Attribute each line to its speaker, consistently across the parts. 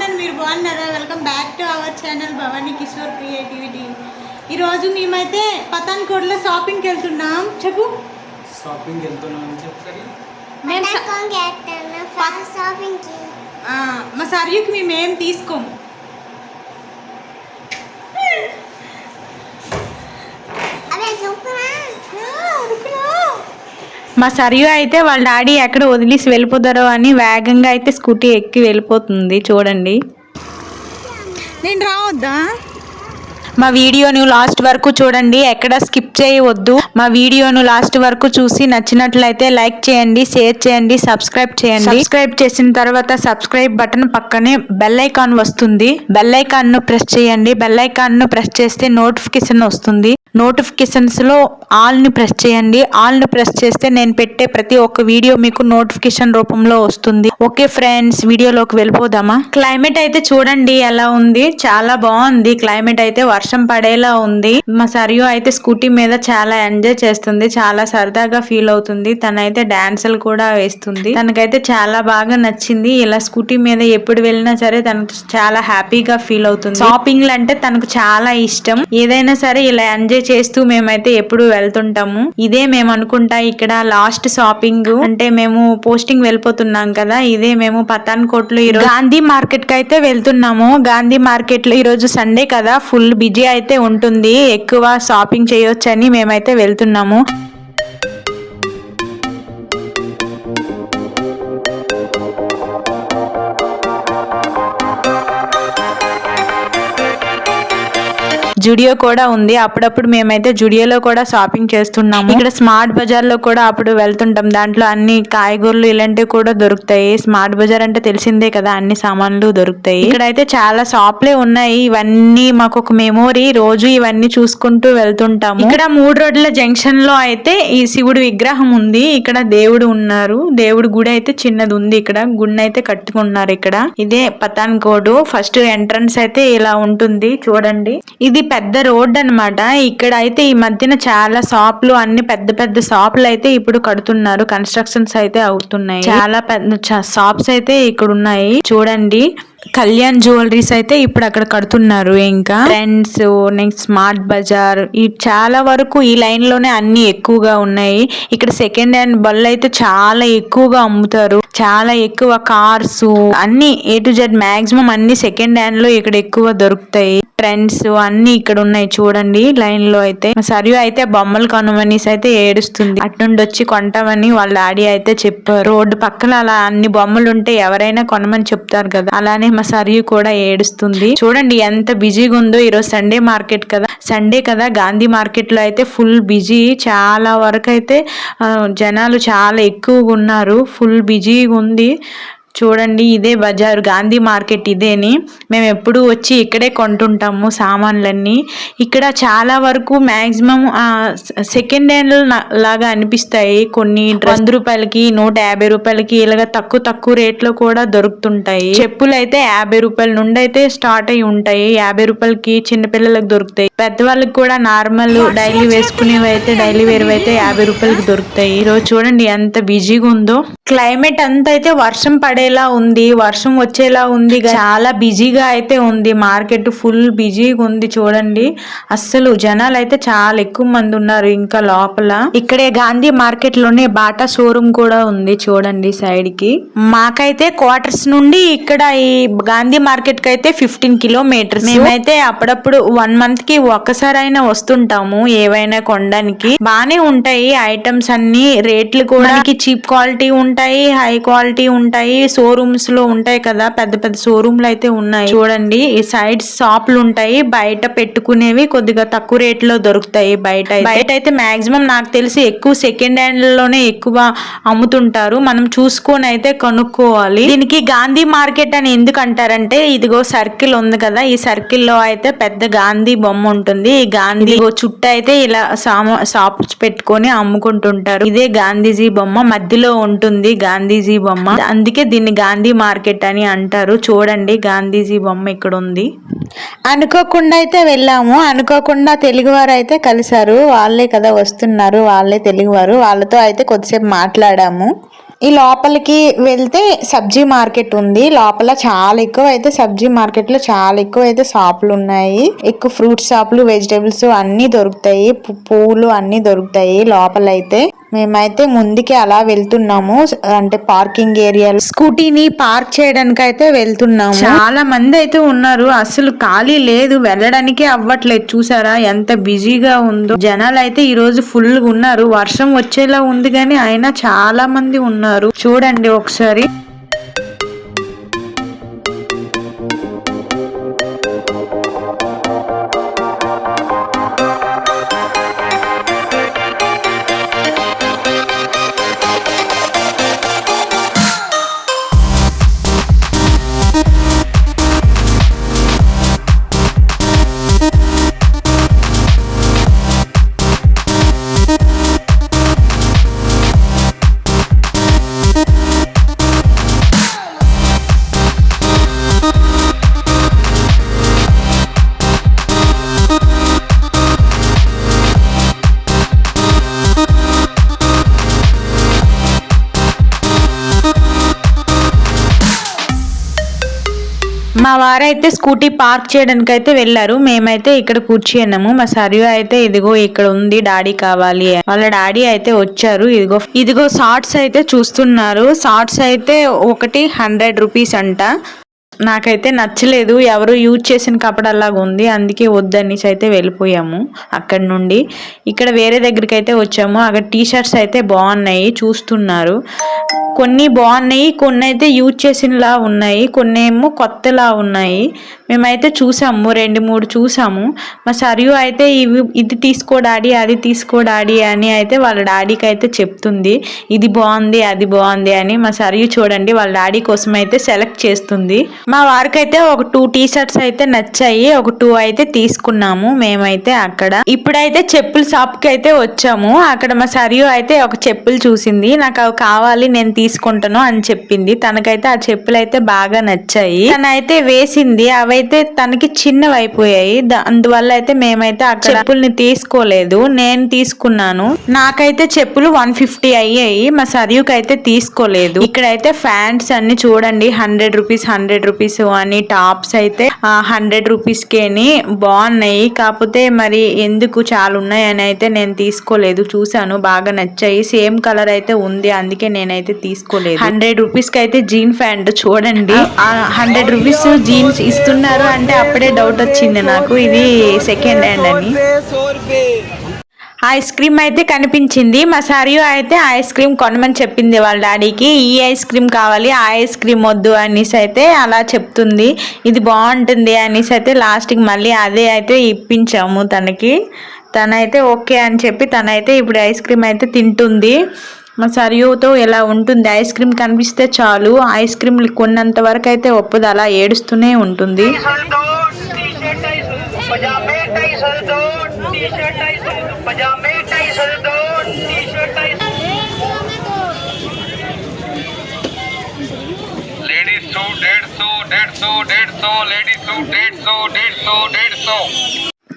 Speaker 1: బాగున్నాను మీరు బాగున్నారా? Welcome back to our channel Bhavani Kishore creativity ఈరోజు మేమైతే పతాన్కోట్లో షాపింగ్కి వెళ్తున్నాం. చెప్పు.
Speaker 2: షాపింగ్ వెళ్తున్నాం
Speaker 1: మేము మా సర్యుకి మేము ఏం తీసుకోము
Speaker 3: అవే చూపురా
Speaker 1: మా సరియు అయితే వాళ్ళ డాడీ ఎక్కడ వదిలేసి వెళ్ళిపోతారో అని వేగంగా అయితే స్కూటీ ఎక్కి వెళ్ళిపోతుంది చూడండి. నేను రావద్దా? మా వీడియోను లాస్ట్ వరకు చూడండి ఎక్కడ స్కిప్ చేయవద్దు. మా వీడియోను లాస్ట్ వరకు చూసి నచ్చినట్లయితే లైక్ చేయండి షేర్ చేయండి సబ్స్క్రైబ్ చేయండి. సబ్స్క్రైబ్ చేసిన తర్వాత సబ్స్క్రైబ్ బటన్ పక్కనే బెల్ ఐకాన్ వస్తుంది. బెల్ ఐకాన్ను ప్రెస్ చేయండి. బెల్ ఐకాన్ను ప్రెస్ చేస్తే నోటిఫికేషన్ వస్తుంది. నోటిఫికేషన్స్లో లో ప్రెస్ చేయండి. ఆల్ని ప్రెస్ చేస్తే నేను పెట్టే ప్రతి ఒక్క వీడియో మీకు నోటిఫికేషన్ రూపంలో వస్తుంది. ఓకే ఫ్రెండ్స్ వీడియోలోకి వెళ్ళిపోదామా? క్లైమేట్ అయితే చూడండి ఎలా ఉంది. చాలా బాగుంది. క్లైమేట్ అయితే వర్షం పడేలా ఉంది. మా సరియు అయితే స్కూటీ మీద చాలా ఎంజాయ్ చేస్తుంది. చాలా సరదాగా ఫీల్ అవుతుంది. తనైతే డాన్సులు కూడా వేస్తుంది. తనకైతే చాలా బాగా నచ్చింది. ఇలా స్కూటీ మీద ఎప్పుడు వెళ్ళినా సరే తనకు చాలా హ్యాపీగా ఫీల్ అవుతుంది. షాపింగ్లు అంటే తనకు చాలా ఇష్టం. ఏదైనా సరే ఇలా ఎంజాయ్ చేస్తూ మేమైతే ఎప్పుడు వెళ్తుంటాము. ఇదే మేము అనుకుంటా ఇక్కడ లాస్ట్ షాపింగ్. అంటే మేము పోస్టింగ్ వెళ్ళిపోతున్నాం కదా ఇదే మేము పతాన్ కోట్లో ఈరోజు గాంధీ మార్కెట్కి అయితే వెళ్తున్నాము. గాంధీ మార్కెట్లో ఈరోజు సండే కదా ఫుల్ బిజీ అయితే ఉంటుంది. ఎక్కువ షాపింగ్ చేయొచ్చని మేమైతే వెళ్తున్నాము. జుడియో కూడా ఉంది. అప్పుడప్పుడు మేమైతే జుడియోలో కూడా షాపింగ్ చేస్తున్నాము. ఇక్కడ స్మార్ట్ బజార్లో కూడా అప్పుడు వెళ్తుంటాం. దాంట్లో అన్ని కాయగూరలు ఇలాంటివి కూడా దొరుకుతాయి. స్మార్ట్ బజార్ అంటే తెలిసిందే కదా అన్ని సామాన్లు దొరుకుతాయి. ఇక్కడ అయితే చాలా షాప్లే ఉన్నాయి. ఇవన్నీ మాకు ఒక మెమోరీ. రోజు ఇవన్నీ చూసుకుంటూ వెళ్తుంటాము. ఇక్కడ మూడు రోడ్ల జంక్షన్లో అయితే ఈ శివుడు విగ్రహం ఉంది. ఇక్కడ దేవుడు ఉన్నారు. దేవుడు గుడి అయితే చిన్నది ఉంది ఇక్కడ. గుడిని అయితే కట్టుకున్నారు ఇక్కడ. ఇదే పతాన్ కోడు ఫస్ట్ ఎంట్రన్స్ అయితే ఇలా ఉంటుంది. చూడండి. ఇది పెద్ద రోడ్ అన్నమాట. ఇక్కడ అయితే ఈ మధ్యన చాలా షాప్లు అన్ని పెద్ద పెద్ద షాపులు అయితే ఇప్పుడు కడుతున్నారు. కన్స్ట్రక్షన్స్ అయితే అవుతున్నాయి. చాలా పెద్ద షాప్స్ అయితే ఇక్కడ ఉన్నాయి. చూడండి. కళ్యాణ్ జ్యువెలరీస్ అయితే ఇప్పుడు అక్కడ కడుతున్నారు ఇంకా. ట్రెండ్స్ నెక్స్ట్ స్మార్ట్ బజార్ ఈ చాలా వరకు ఈ లైన్లోనే అన్ని ఎక్కువగా ఉన్నాయి. ఇక్కడ సెకండ్ హ్యాండ్ బళ్ళు అయితే చాలా ఎక్కువగా అమ్ముతారు. చాలా ఎక్కువ కార్స్ అన్ని ఏ టు జెడ్ మాక్సిమం అన్ని సెకండ్ హ్యాండ్లో ఇక్కడ ఎక్కువ దొరుకుతాయి. ట్రెండ్స్ అన్ని ఇక్కడ ఉన్నాయి చూడండి లైన్లో అయితే సరియు అయితే బొమ్మలు కొనమనేసి అయితే ఏడుస్తుంది. అటు నుండి వచ్చి కొంటామని వాళ్ళ డాడీ అయితే చెప్పారు. రోడ్డు పక్కన అలా అన్ని బొమ్మలు ఉంటే ఎవరైనా కొనమని చెప్తారు కదా. అలానే మా సరియు కూడా ఏడుస్తుంది. చూడండి ఎంత బిజీగా ఉందో ఈరోజు సండే మార్కెట్ కదా. సండే కదా గాంధీ మార్కెట్లో అయితే ఫుల్ బిజీ చాలా వరకు అయితే జనాలు చాలా ఎక్కువగా ఉన్నారు. ఫుల్ బిజీగా ఉంది చూడండి ఇదే బజార్ గాంధీ మార్కెట్ ఇదేని. మేము ఎప్పుడు వచ్చి ఇక్కడే కొంటుంటాము సామాన్లన్నీ. ఇక్కడ చాలా వరకు మ్యాక్సిమం సెకండ్ హ్యాండ్ లాగా అనిపిస్తాయి. కొన్ని వంద రూపాయలకి నూట యాభై రూపాయలకి ఇలాగ తక్కువ తక్కువ రేట్లో కూడా దొరుకుతుంటాయి. చెప్పులు అయితే యాభై రూపాయల నుండి అయితే స్టార్ట్ అయి ఉంటాయి. యాభై రూపాయలకి చిన్నపిల్లలకు దొరుకుతాయి. పెద్దవాళ్ళకి కూడా నార్మల్ డైలీ వేసుకునేవి అయితే డైలీ వేర్ అయితే యాభై రూపాయలకి దొరుకుతాయి. ఈ రోజు చూడండి ఎంత బిజీగా ఉందో. క్లైమేట్ అంతా అయితే వర్షం పడేలా ఉంది వర్షం వచ్చేలా ఉంది చాలా బిజీగా అయితే ఉంది. మార్కెట్ ఫుల్ బిజీగా ఉంది చూడండి. అస్సలు జనాలు అయితే చాలా ఎక్కువ మంది ఉన్నారు ఇంకా లోపల. ఇక్కడే గాంధీ మార్కెట్లోనే బాటా షోరూమ్ కూడా ఉంది చూడండి సైడ్కి. మాకైతే క్వార్టర్స్ నుండి ఇక్కడ ఈ గాంధీ మార్కెట్కి అయితే ఫిఫ్టీన్ కిలోమీటర్స్ మేమైతే అప్పుడప్పుడు వన్ మంత్కి ఒక్కసారైనా వస్తుంటాము ఏవైనా కొనడానికి. బానే ఉంటాయి ఐటమ్స్ అన్ని. రేట్లు కూడా చీప్ క్వాలిటీ ఉంటాయి హై క్వాలిటీ ఉంటాయి. షోరూమ్స్లో ఉంటాయి కదా పెద్ద పెద్ద షోరూమ్లు అయితే ఉన్నాయి. చూడండి ఈ సైడ్ షాప్లు ఉంటాయి. బయట పెట్టుకునేవి కొద్దిగా తక్కువ రేట్లో దొరుకుతాయి బయట బయట అయితే మాక్సిమం నాకు తెలిసి ఎక్కువ సెకండ్ హ్యాండ్లోనే ఎక్కువ అమ్ముతుంటారు. మనం చూసుకొని అయితే కొనుక్కోవాలి. దీనికి గాంధీ మార్కెట్ అని ఎందుకు అంటారంటే ఇదిగో సర్కిల్ ఉంది కదా ఈ సర్కిల్లో అయితే పెద్ద గాంధీ బొమ్మ ఉంటుంది. గాంధీ చుట్టూ అయితే ఇలా సామా షాప్స్ పెట్టుకొని అమ్ముకుంటుంటారు. ఇదే గాంధీజీ బొమ్మ మధ్యలో ఉంటుంది గాంధీజీ బొమ్మ. అందుకే దీన్ని గాంధీ మార్కెట్ అని అంటారు. చూడండి గాంధీజీ బొమ్మ ఇక్కడ ఉంది అనుకోకుండా అయితే వెళ్ళాము. అనుకోకుండా తెలుగువారు అయితే కలిశారు. వాళ్ళే కదా వస్తున్నారు. వాళ్ళే తెలుగువారు. వాళ్ళతో అయితే కొద్దిసేపు మాట్లాడాము. ఈ లోపలికి వెళ్తే సబ్జీ మార్కెట్ ఉంది. లోపల చాలా ఎక్కువ అయితే సబ్జీ మార్కెట్లో చాలా ఎక్కువ అయితే షాపులు ఉన్నాయి. ఎక్కువ ఫ్రూట్ షాపులు వెజిటేబుల్స్ అన్ని దొరుకుతాయి. పూలు అన్ని దొరుకుతాయి లోపల అయితే మేమైతే ముందుకే అలా వెళ్తున్నాము. అంటే పార్కింగ్ ఏరియా స్కూటీని పార్క్ చేయడానికి అయితే వెళ్తున్నాము. చాలా మంది అయితే ఉన్నారు. అసలు ఖాళీ లేదు. వెళ్ళడానికి అవ్వట్లేదు. చూసారా ఎంత బిజీగా ఉందో. జనాలు అయితే ఈ రోజు ఫుల్గా ఉన్నారు. వర్షం వచ్చేలా ఉంది కానీ అయినా చాలా మంది ఉన్నారు. చూడండి ఒకసారి. మా వారైతే స్కూటీ పార్క్ చేయడానికి అయితే వెళ్ళారు. మేమైతే ఇక్కడ కూర్చున్నాము. మా సరియు అయితే ఇదిగో ఇక్కడ ఉంది డాడీ కావాలి వాళ్ళ డాడీ అయితే వచ్చారు. ఇదిగో ఇదిగో షార్ట్స్ అయితే చూస్తున్నారు. షార్ట్స్ అయితే ఒకటి హండ్రెడ్ రూపీస్ అంట. నాకైతే నచ్చలేదు. ఎవరు యూజ్ చేసిన కపడలాగా ఉంది. అందుకే వద్దనేసి అయితే వెళ్ళిపోయాము అక్కడ నుండి. ఇక్కడ వేరే దగ్గరికి అయితే వచ్చాము. అక్కడ టీ షర్ట్స్ అయితే బాగున్నాయి. చూస్తున్నారు. కొన్ని బాగున్నాయి కొన్ని అయితే యూజ్ చేసినలా ఉన్నాయి కొన్ని ఏమో కొత్తలా ఉన్నాయి. మేమైతే చూసాము రెండు మూడు చూసాము. మా సరియు అయితే ఇవి ఇది తీసుకో డాడీ అది తీసుకో డాడీ అని అయితే వాళ్ళ డాడీకి అయితే చెప్తుంది. ఇది బాగుంది అది బాగుంది అని మా సరియు చూడండి వాళ్ళ డాడీ కోసం అయితే సెలెక్ట్ చేస్తుంది. మా వారికి అయితే ఒక టూ టీ షర్ట్స్ అయితే నచ్చాయి ఒక టూ అయితే తీసుకున్నాము మేమైతే అక్కడ. ఇప్పుడైతే చెప్పుల షాప్కి అయితే వచ్చాము. అక్కడ మా సరియు అయితే ఒక చెప్పులు చూసింది నాకు అవి కావాలి నేను తీసుకుంటాను అని చెప్పింది. తనకైతే ఆ చెప్పులు అయితే బాగా నచ్చాయి. తనైతే వేసింది అయితే తనకి చిన్నవి అయిపోయాయి. అందువల్ల అయితే మేమైతే ఆ చెప్పుల్ని తీసుకోలేదు. నేను తీసుకున్నాను. నాకైతే చెప్పులు వన్ ఫిఫ్టీ అయ్యాయి. మా సరియుకి అయితే తీసుకోలేదు. ఇక్కడైతే ఫ్యాంట్స్ అన్ని చూడండి. హండ్రెడ్ రూపీస్ హండ్రెడ్ రూపీస్ అని టాప్స్ అయితే హండ్రెడ్ రూపీస్ కేని బాగున్నాయి. కాకపోతే మరి ఎందుకు చాలా ఉన్నాయి అని అయితే నేను తీసుకోలేదు. చూసాను బాగా నచ్చాయి. సేమ్ కలర్ అయితే ఉంది. అందుకే నేనైతే తీసుకోలేదు. హండ్రెడ్ రూపీస్కి అయితే జీన్ ప్యాంట్ చూడండి. హండ్రెడ్ రూపీస్ జీన్స్ ఇస్తున్నారు అంటే అప్పుడే డౌట్ వచ్చింది నాకు. ఇది సెకండ్ హ్యాండ్ అని. ఐస్ క్రీమ్ అయితే కనిపించింది. మా సారియో అయితే ఐస్ క్రీమ్ కొనమని చెప్పింది వాళ్ళ డాడీకి. ఈ ఐస్ క్రీమ్ కావాలి ఆ ఐస్ క్రీమ్ వద్దు అనేసి అయితే అలా చెప్తుంది. ఇది బాగుంటుంది అనేసి అయితే లాస్ట్కి మళ్ళీ అదే అయితే ఇప్పించాము తనకి. తనైతే ఓకే అని చెప్పి తనైతే ఇప్పుడు ఐస్ క్రీమ్ అయితే తింటుంది. మా సరియుతో ఇలా ఉంటుంది ఐస్ క్రీమ్ కనిపిస్తే చాలు ఐస్ క్రీమ్ కొన్నంత వరకు అయితే ఒప్పదు అలా ఏడుస్తూనే ఉంటుంది
Speaker 4: पजामे ढाई सौ दो टी शर्ट ढाई सौ पजामे ढाई सौ दो टी शर्ट ढाई लेडीज सूट डेढ़ सौ डेढ़ सौ डेढ़ सौ लेडीज सूट डेढ़ सौ डेढ़ सौ डेढ़ सौ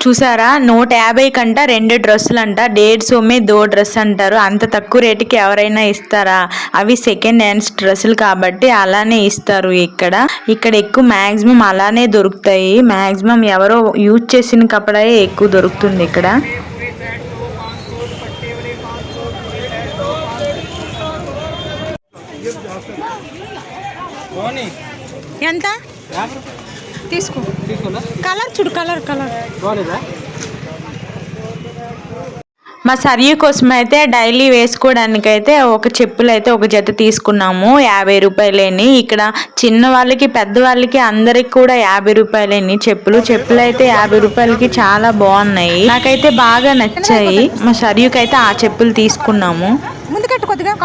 Speaker 1: చూసారా? నూట యాభై కంట రెండు డ్రెస్సులు అంట డేడ్ సోమే దో డ్రెస్ అంటారు. అంత తక్కువ రేటుకి ఎవరైనా ఇస్తారా? అవి సెకండ్ హ్యాండ్స్ డ్రెస్సులు కాబట్టి అలానే ఇస్తారు ఇక్కడ. ఇక్కడ ఎక్కువ మాక్సిమం అలానే దొరుకుతాయి. మాక్సిమం ఎవరో యూజ్ చేసిన కపడే ఎక్కువ దొరుకుతుంది ఇక్కడ.
Speaker 5: ఎంత? తీసుకో. కలర్ చూడు కలర్ కలర్
Speaker 2: బాగాలేదా
Speaker 1: మా సరియు కోసం అయితే డైలీ వేసుకోవడానికైతే ఒక చెప్పులు అయితే ఒక జత తీసుకున్నాము. యాభై రూపాయలేని. ఇక్కడ చిన్న వాళ్ళకి పెద్ద వాళ్ళకి అందరికి కూడా యాభై రూపాయలేని చెప్పులు. చెప్పులు అయితే యాభై రూపాయలకి చాలా బాగున్నాయి. నాకైతే బాగా నచ్చాయి. మా సరియుకి అయితే ఆ చెప్పులు తీసుకున్నాము.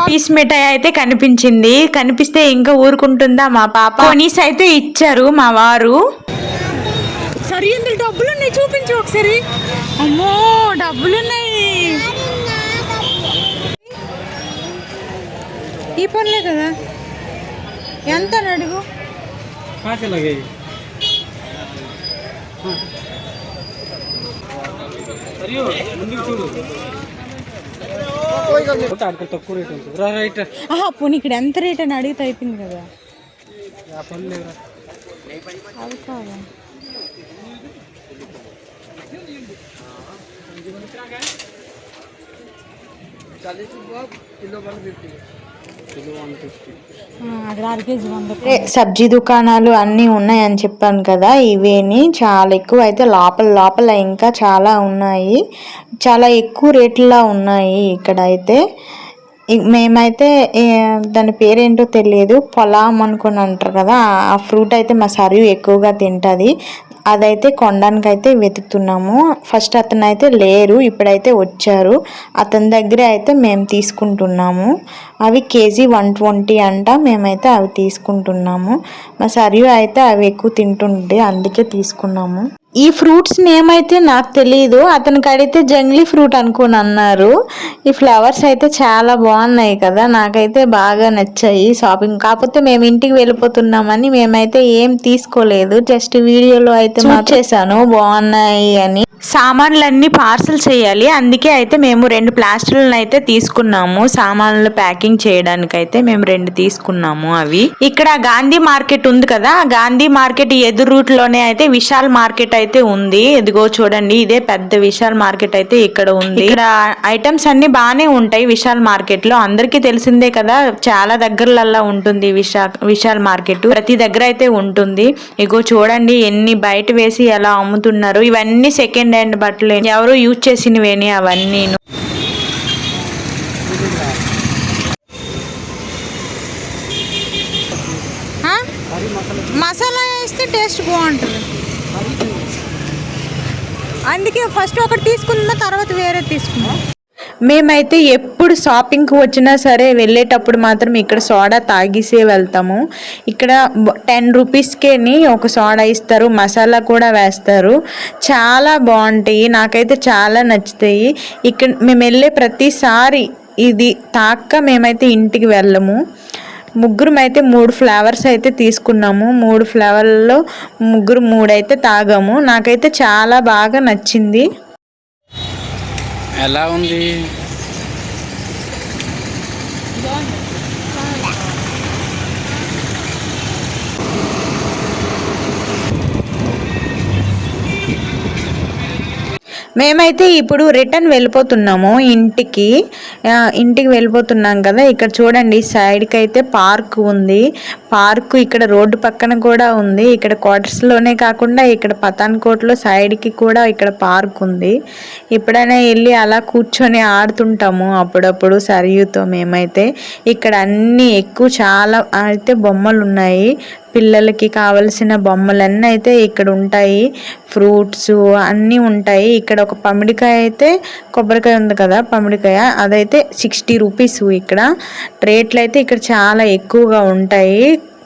Speaker 1: పీస్ మిఠాయి అయితే కనిపించింది. కనిపిస్తే ఇంకా ఊరుకుంటుందా మా పాప? కొనీస్ అయితే ఇచ్చారు మా వారు.
Speaker 5: ఒకసారి ఇందులో డబ్బులు ఉన్నాయి చూపించు ఒకసారి. అమ్మో డబ్బులు ఉన్నాయి ఈ పనులే కదా? ఎంత అడుగు? పోనీ ఇక్కడ ఎంత రేట్ అని అడిగితే అయిపోయింది కదా. అది
Speaker 1: కాదా సబ్జీ దుకాణాలు అన్నీ ఉన్నాయని చెప్పాను కదా ఇవేని చాలా ఎక్కువ అయితే లోపల లోపల ఇంకా చాలా ఉన్నాయి. చాలా ఎక్కువ రేట్లలో ఉన్నాయి ఇక్కడ అయితే మేమైతే దాని పేరేంటో తెలియదు. పొలాం అనుకుని అంటారు కదా ఆ ఫ్రూట్ అయితే మా సరియు ఎక్కువగా తింటుంది. అదైతే కొనడానికి అయితే వెతుకుతున్నాము. ఫస్ట్ అతను అయితే లేరు ఇప్పుడైతే వచ్చారు. అతని దగ్గరే అయితే మేము తీసుకుంటున్నాము. అవి కేజీ వన్ ట్వంటీ అంట మేమైతే అవి తీసుకుంటున్నాము. మా సరియు అయితే అవి ఎక్కువ తింటుంది అందుకే తీసుకున్నాము. ఈ ఫ్రూట్స్ నేమ్ అయితే నాకు తెలియదు అతనికి అడిగితే జంగ్లీ ఫ్రూట్ అనుకుని అన్నారు. ఈ ఫ్లవర్స్ అయితే చాలా బాగున్నాయి కదా. నాకైతే బాగా నచ్చాయి షాపింగ్. కాకపోతే మేము ఇంటికి వెళ్ళిపోతున్నామని మేమైతే ఏం తీసుకోలేదు. జస్ట్ వీడియోలో అయితే చేశాను. బాగున్నాయి అని. సామాన్లన్నీ పార్సల్ చేయాలి. అందుకే అయితే మేము రెండు ప్లాస్టర్లను అయితే తీసుకున్నాము. సామాన్లు ప్యాకింగ్ చేయడానికి అయితే మేము రెండు తీసుకున్నాము అవి. ఇక్కడ గాంధీ మార్కెట్ ఉంది కదా. గాంధీ మార్కెట్ ఎదురు రూట్లోనే అయితే విశాల్ మార్కెట్ అయితే ఉంది. ఇదిగో చూడండి ఇదే పెద్ద విశాల్ మార్కెట్ అయితే ఇక్కడ ఉంది. ఇక్కడ ఐటమ్స్ అన్ని బాగానే ఉంటాయి విశాల్ మార్కెట్లో అందరికీ తెలిసిందే కదా చాలా దగ్గరలల్లా ఉంటుంది విశా విశాల్ మార్కెట్. ప్రతి దగ్గర అయితే ఉంటుంది. ఇగో చూడండి ఎన్ని బయట వేసి ఎలా అమ్ముతున్నారు. ఇవన్నీ సెకండ్ హ్యాండ్ బట్టలు. ఎవరు యూజ్ చేసినవేని అవన్నీ?
Speaker 5: మసాలా వేస్తే టేస్ట్ బాగుంటుంది. అందుకే ఫస్ట్ ఒకటి తీసుకుందా తర్వాత వేరే తీసుకుందాం.
Speaker 1: మేమైతే ఎప్పుడు షాపింగ్కి వచ్చినా సరే వెళ్ళేటప్పుడు మాత్రం ఇక్కడ సోడా తాగిసే వెళ్తాము. ఇక్కడ టెన్ రూపీస్కేని ఒక సోడా ఇస్తారు మసాలా కూడా వేస్తారు. చాలా బాగుంటాయి నాకైతే చాలా నచ్చుతాయి. ఇక్కడ మేము వెళ్ళే ప్రతిసారి ఇది తాక్క మేమైతే ఇంటికి వెళ్ళము. ముగ్గురం అయితే మూడు ఫ్లేవర్స్ అయితే తీసుకున్నాము. మూడు ఫ్లేవర్లలో ముగ్గురు మూడైతే తాగాము. నాకైతే చాలా బాగా నచ్చింది.
Speaker 2: ఎలా ఉంది?
Speaker 1: మేమైతే ఇప్పుడు రిటర్న్ వెళ్ళిపోతున్నాము ఇంటికి. ఇంటికి వెళ్ళిపోతున్నాం కదా. ఇక్కడ చూడండి సైడ్కి అయితే పార్క్ ఉంది. పార్క్ ఇక్కడ రోడ్డు పక్కన కూడా ఉంది. ఇక్కడ క్వార్టర్స్లోనే కాకుండా ఇక్కడ పతాన్కోట్లో సైడ్కి కూడా ఇక్కడ పార్క్ ఉంది. ఎప్పుడైనా వెళ్ళి అలా కూర్చొని ఆడుతుంటాము అప్పుడప్పుడు సరియుతో మేమైతే. ఇక్కడ అన్నీ ఎక్కువ చాలా అయితే బొమ్మలు ఉన్నాయి పిల్లలకి కావలసిన బొమ్మలన్నీ అయితే ఇక్కడ ఉంటాయి. ఫ్రూట్స్ అన్నీ ఉంటాయి. ఇక్కడ ఒక పమిడికాయ అయితే కొబ్బరికాయ ఉంది కదా పమిడికాయ. అదైతే సిక్స్టీ రూపీస్ ఇక్కడ. రేట్లు అయితే ఇక్కడ చాలా ఎక్కువగా ఉంటాయి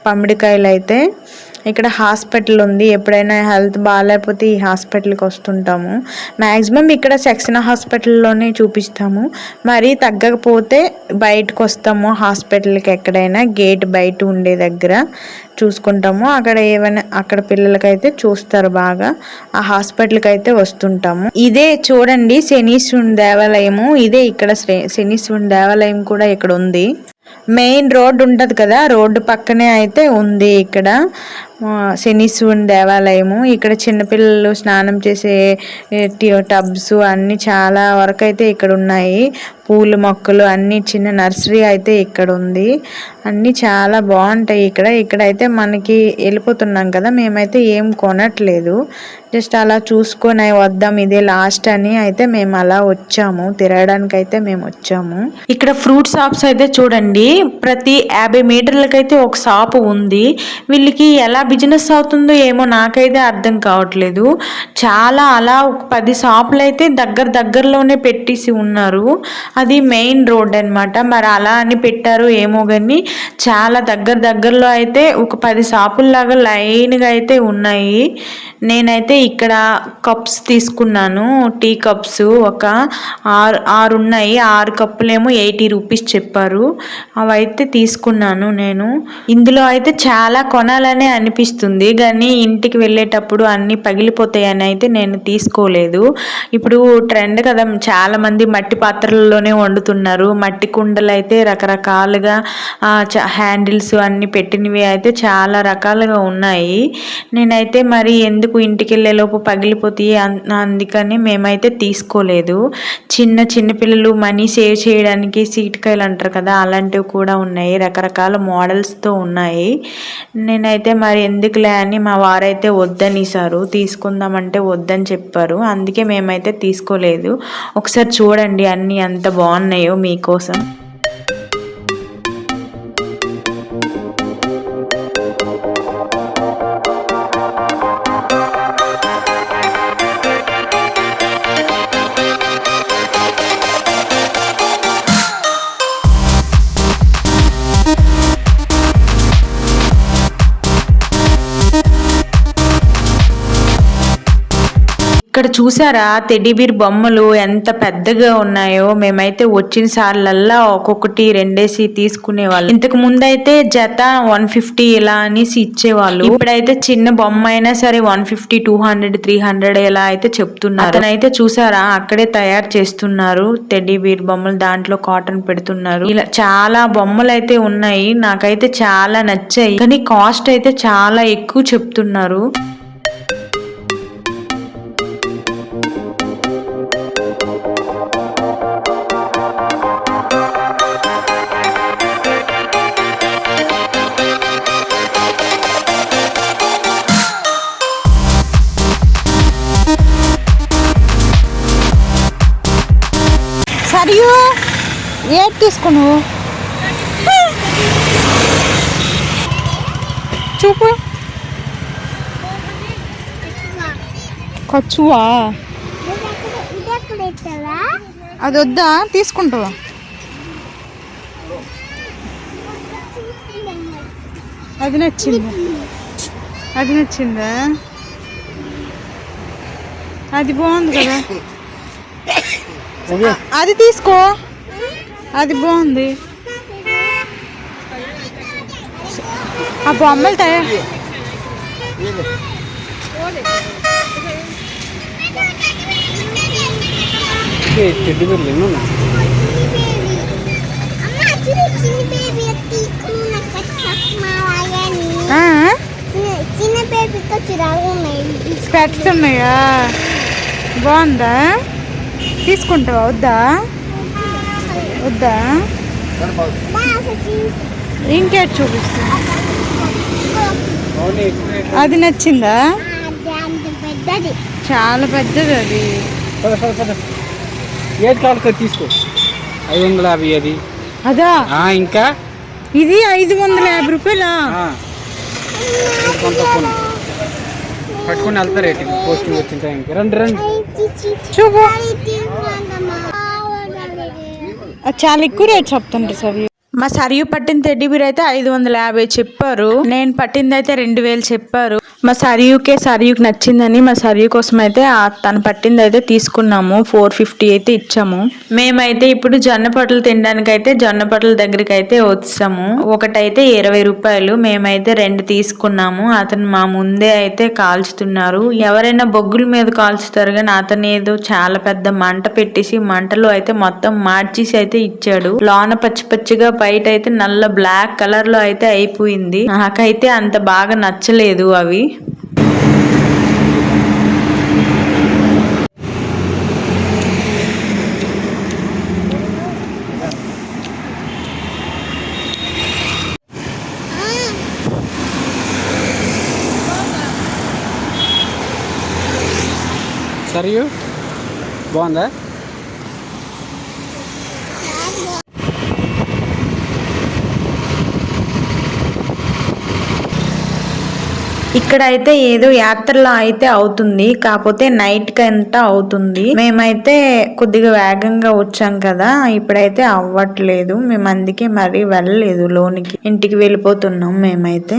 Speaker 1: పమిడికాయలు అయితే. ఇక్కడ హాస్పిటల్ ఉంది. ఎప్పుడైనా హెల్త్ బాగాలేకపోతే ఈ హాస్పిటల్కి వస్తుంటాము. మ్యాక్సిమం ఇక్కడ సెక్షన్ హాస్పిటల్లోనే చూపిస్తాము. మరి తగ్గకపోతే బయటకు వస్తాము. హాస్పిటల్కి ఎక్కడైనా గేట్ బయట ఉండే దగ్గర చూసుకుంటాము. అక్కడ ఏమైనా అక్కడ పిల్లలకైతే చూస్తారు బాగా. ఆ హాస్పిటల్కి అయితే వస్తుంటాము. ఇదే చూడండి శనీశ్వరుని దేవాలయము. ఇదే ఇక్కడ శ్రీ- శనీశ్వరుని దేవాలయం కూడా ఇక్కడ ఉంది. మెయిన్ రోడ్ ఉంటుంది కదా. రోడ్డు పక్కనే అయితే ఉంది ఇక్కడ. శనీశ్వరుని దేవాలయము. ఇక్కడ చిన్నపిల్లలు స్నానం చేసే టబ్స్ అన్ని చాలా వరకు అయితే ఇక్కడ ఉన్నాయి. పూల మొక్కలు అన్ని చిన్న నర్సరీ అయితే ఇక్కడ ఉంది. అన్ని చాలా బాగుంటాయి ఇక్కడ. ఇక్కడైతే మనకి వెళ్ళిపోతున్నాం కదా మేమైతే ఏం కొనట్లేదు. జస్ట్ అలా చూసుకొని వద్దాం ఇదే లాస్ట్ అని అయితే మేము అలా వచ్చాము. తిరగడానికి అయితే మేము వచ్చాము. ఇక్కడ ఫ్రూట్ షాప్స్ అయితే చూడండి. ప్రతి యాభై మీటర్లకైతే ఒక షాప్ ఉంది. వీళ్ళకి ఎలా బిజినెస్ అవుతుందో ఏమో నాకైతే అర్థం కావట్లేదు. చాలా అలా ఒక పది షాపులు అయితే దగ్గర దగ్గరలోనే పెట్టేసి ఉన్నారు. అది మెయిన్ రోడ్ అనమాట మరి అలా అని పెట్టారు ఏమో కానీ చాలా దగ్గర దగ్గరలో అయితే ఒక పది షాపుల్లాగా లైన్గా అయితే ఉన్నాయి. నేనైతే ఇక్కడ కప్స్ తీసుకున్నాను. టీ కప్స్ ఒక ఆరు ఆరు ఉన్నాయి. ఆరు కప్పులేమో ఎయిటీ రూపీస్ చెప్పారు. అవైతే తీసుకున్నాను నేను. ఇందులో అయితే చాలా కొనాలనే అనిపి అనిపిస్తుంది కానీ ఇంటికి వెళ్ళేటప్పుడు అన్ని పగిలిపోతాయని అయితే నేను తీసుకోలేదు. ఇప్పుడు ట్రెండ్ కదా చాలా మంది మట్టి పాత్రల్లోనే వండుతున్నారు. మట్టి కుండలు అయితే రకరకాలుగా హ్యాండిల్స్ అన్ని పెట్టినవి అయితే చాలా రకాలుగా ఉన్నాయి. నేనైతే మరి ఎందుకు ఇంటికి వెళ్ళేలోపు పగిలిపోతాయి అన్- అందుకని మేమైతే తీసుకోలేదు. చిన్న చిన్న పిల్లలు మనీ సేవ్ చేయడానికి సీటికాయలు అంటారు కదా అలాంటివి కూడా ఉన్నాయి. రకరకాల మోడల్స్తో ఉన్నాయి. నేనైతే మరి ఎందుకులే అని మా వారైతే వద్దనిసారు తీసుకుందామంటే వద్దని చెప్పారు. అందుకే మేమైతే తీసుకోలేదు. ఒకసారి చూడండి అన్నీ ఎంత బాగున్నాయో మీకోసం. ఇక్కడ చూసారా టెడ్డీబీర్ బొమ్మలు ఎంత పెద్దగా ఉన్నాయో? మేమైతే వచ్చిన సార్లల్లా ఒక్కొక్కటి రెండేసి తీసుకునేవాళ్ళు. ఇంతకు ముందు అయితే జత వన్ ఫిఫ్టీ ఇలా అనేసి ఇచ్చేవాళ్ళు. ఇప్పుడైతే చిన్న బొమ్మ అయినా సరే one fifty two hundred three hundred ఇలా అయితే చెప్తున్నారు. అతనైతే చూసారా అక్కడే తయారు చేస్తున్నారు. టెడ్డీబీర్ బొమ్మలు దాంట్లో కాటన్ పెడుతున్నారు. ఇలా చాలా బొమ్మలు అయితే ఉన్నాయి. నాకైతే చాలా నచ్చాయి. కానీ కాస్ట్ అయితే చాలా ఎక్కువ చెప్తున్నారు.
Speaker 5: ఏది తీసుకున్నావు చూపు. ఖర్చువా అది వద్దా తీసుకుంటావా అది నచ్చిందా. అది నచ్చిందా? అది బాగుంది కదా. అది తీసుకో. అది బాగుంది. ఆ బొమ్మలు తయారు స్పెట్స్ ఉన్నాయా? బాగుందా? తీసుకుంటావా? వద్దా? వద్దా ఇంకేటి చూపిస్తా. అది నచ్చిందా చాలా పెద్దది అది
Speaker 2: ఏది కావాలి తీసుకో ఐదు వందల యాభై అది
Speaker 5: అదా
Speaker 2: ఆ, ఇంకా
Speaker 5: ఇది ఐదు వందల యాభై రూపాయలా
Speaker 2: పట్టుకొని వెళ్తారు రేటు పోస్టింగ్ వచ్చిన టైంకి రండి రండి
Speaker 5: చూపు చాలా ఎక్కువ రేట్ చెప్తుండ్రు సరి మా సరియు పట్టిన టెడ్డీ బీర్ అయితే ఐదు వందల యాభై చెప్పారు. నేను పట్టింది అయితే రెండు వేలు చెప్పారు. మా సరియుకే సరియుకి నచ్చిందని మా సరియు కోసం అయితే తను పట్టింది అయితే తీసుకున్నాము. ఫోర్ ఫిఫ్టీ అయితే ఇచ్చాము. మేమైతే ఇప్పుడు జొన్న పొట్టలు తినడానికి అయితే జొన్న పొట్టల దగ్గరికి అయితే వచ్చాము. ఒకటైతే ఇరవై రూపాయలు. మేమైతే రెండు తీసుకున్నాము. అతను మా ముందే అయితే కాల్చుతున్నారు. ఎవరైనా బొగ్గుల మీద కాల్చుతారు కానీ అతను ఏదో చాలా పెద్ద మంట పెట్టేసి మంటలో అయితే మొత్తం మార్చేసి అయితే ఇచ్చాడు. లోన పచ్చి పచ్చిగా బయట అయితే నల్ల బ్లాక్ కలర్లో అయితే అయిపోయింది. నాకైతే అంత బాగా నచ్చలేదు అవి.
Speaker 2: సరియు బాగుందా?
Speaker 1: ఇక్కడ అయితే ఏదో యాత్రలో అయితే అవుతుంది కాకపోతే నైట్ కంతా అవుతుంది. మేమైతే కొద్దిగా వేగంగా వచ్చాం కదా ఇప్పుడైతే అవ్వట్లేదు. మేము అందుకే మరి వెళ్ళలేదు లోనికి. ఇంటికి వెళ్ళిపోతున్నాం మేమైతే.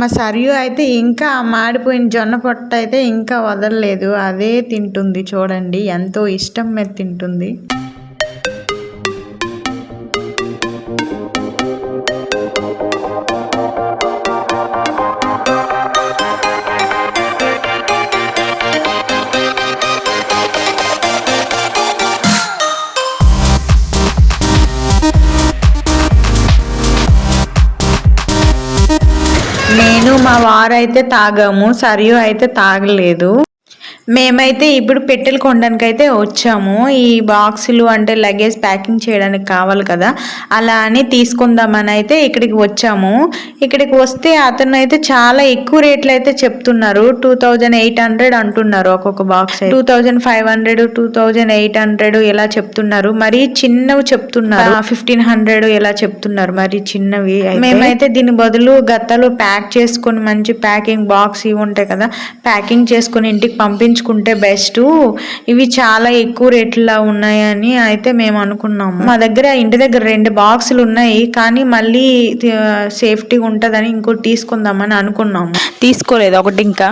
Speaker 1: మా సరియు అయితే ఇంకా మాడిపోయిన జొన్న పొట్ట అయితే ఇంకా వదలలేదు. అదే తింటుంది చూడండి. ఎంతో ఇష్టం మీద తింటుంది. నేను అయితే తాగాము సరియు అయితే తాగలేదు. మేమైతే ఇప్పుడు పెట్టెలు కొనడానికి అయితే వచ్చాము. ఈ బాక్సులు అంటే లగేజ్ ప్యాకింగ్ చేయడానికి కావాలి కదా. అలా అని తీసుకుందామని అయితే ఇక్కడికి వచ్చాము. ఇక్కడికి వస్తే అతను అయితే చాలా ఎక్కువ రేట్లు అయితే చెప్తున్నారు. టూ థౌజండ్ ఎయిట్ హండ్రెడ్ అంటున్నారు ఒక్కొక్క box two thousand five hundred two thousand eight hundred ఇలా చెప్తున్నారు. మరి చిన్నవి చెప్తున్నారు. ఫిఫ్టీన్ హండ్రెడ్ ఇలా చెప్తున్నారు మరి చిన్నవి. మేమైతే దీని బదులు గత్తలు ప్యాక్ చేసుకొని మంచి ప్యాకింగ్ బాక్స్ ఇవి ఉంటాయి కదా. ప్యాకింగ్ చేసుకొని ఇంటికి పంపించుకుంటే బెస్ట్. ఇవి చాలా ఎక్కువ రేట్లా ఉన్నాయని అయితే మేము అనుకున్నాము. మా దగ్గర ఇంటి దగ్గర రెండు బాక్సులు ఉన్నాయి. కానీ మళ్ళీ సేఫ్టీగా ఉంటుందని ఇంకోటి తీసుకుందామని అనుకున్నాము. తీసుకోలేదు. ఒకటి ఇంకా.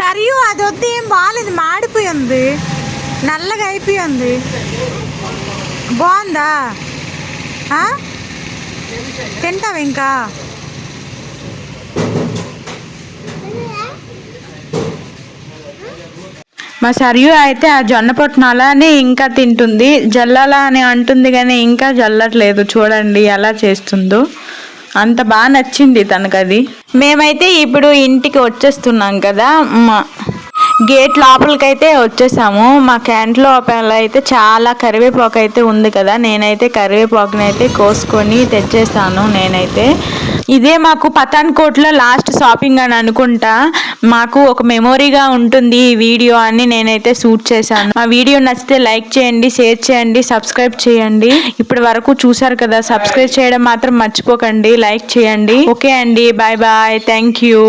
Speaker 5: సరియు అది వద్దు ఏం బాగాలేదు మాడిపోయింది. నల్లగా అయిపోయింది. బాగుందా? తింటావు ఇంకా? మా సరియు అయితే ఆ జొన్న పొట్టును అలానే ఇంకా తింటుంది. జల్లాలా అని అంటుంది కానీ ఇంకా జల్లట్లేదు. చూడండి ఎలా చేస్తుందో. అంత బాగా నచ్చింది తనకది. మేమైతే ఇప్పుడు ఇంటికి వచ్చేస్తున్నాం కదా మా గేట్ లోపలికైతే వచ్చేసాము. మా క్యాంట్ లోపల అయితే చాలా కరివేపాకు అయితే ఉంది కదా. నేనైతే కరివేపాకుని అయితే కోసుకొని తెచ్చేసాను నేనైతే. ఇదే మాకు పతాన్కోట్లో లాస్ట్ షాపింగ్ అని అనుకుంటా. మాకు ఒక మెమొరీగా ఉంటుంది ఈ వీడియో అని నేనైతే షూట్ చేశాను. మా వీడియో నచ్చితే లైక్ చేయండి షేర్ చేయండి సబ్స్క్రైబ్ చేయండి. ఇప్పటి వరకు చూసారు కదా సబ్స్క్రైబ్ చేయడం మాత్రం మర్చిపోకండి. లైక్ చేయండి. ఓకే అండి. Bye bye. Thank you.